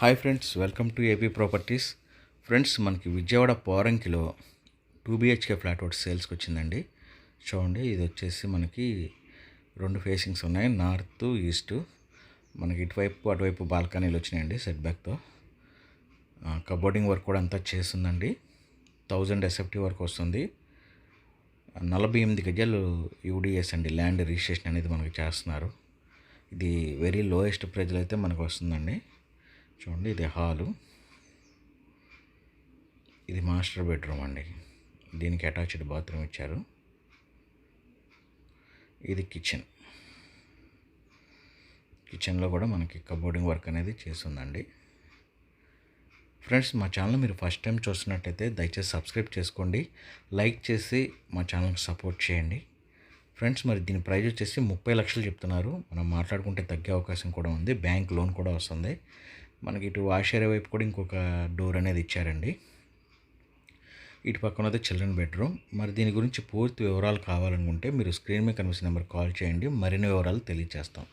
Hi friends welcome to AP properties. Friends మనకి విజయవాడ పోరంకిలో two BHK flat ఒకటి సేల్స్కి వచ్చిందండి. చూడండి ఇది వచ్చేసి మనకి రెండు ఫేసింగ్స్ ఉన్నాయి. North east. మనకి ఇటువైపు అటువైపు బాల్కనీలు వచ్చినాయండి సెట్ బ్యాక్తో కబోర్డింగ్ వర్క్ కూడా అంతా చేస్తుందండి. థౌజండ్ ఎస్ఎఫ్టీ వరకు వస్తుంది. నలభై ఎనిమిది గజాలు యూడిఎస్ అండి ల్యాండ్ రిజిస్ట్రేషన్ అనేది మనకి చేస్తున్నారు. ఇది వెరీ లోయెస్ట్ ప్రైజ్లో అయితే మనకు వస్తుందండి. చూడండి ఇది హాలు. ఇది మాస్టర్ బెడ్రూమ్ అండి. దీనికి అటాచ్డ్ బాత్రూమ్ ఇచ్చారు. ఇది కిచెన్. కిచెన్లో కూడా మనకి కబోర్డింగ్ వర్క్ అనేది చేస్తుందండి. ఫ్రెండ్స్ మా ఛానల్ మీరు ఫస్ట్ టైం చూస్తున్నట్టయితే దయచేసి సబ్స్క్రైబ్ చేసుకోండి. లైక్ చేసి మా ఛానల్కి సపోర్ట్ చేయండి. ఫ్రెండ్స్ మరి దీని ప్రైజ్ వచ్చేసి ముప్పై లక్షలు చెప్తున్నారు. మనం మాట్లాడుకుంటే తగ్గే అవకాశం కూడా ఉంది. బ్యాంక్ లోన్ కూడా వస్తుంది. మనకి ఇటు వాష్ ఏరియా వైపు కూడా ఇంకొక డోర్ అనేది ఇచ్చారండి. ఇటు పక్కన అయితే చిల్డ్రన్ బెడ్రూమ్. మరి దీని గురించి పూర్తి వివరాలు కావాలనుకుంటే మీరు స్క్రీన్ మీద కనిపిస్తున్న నెంబర్ కాల్ చేయండి. మరిన్ని వివరాలు తెలియజేస్తాం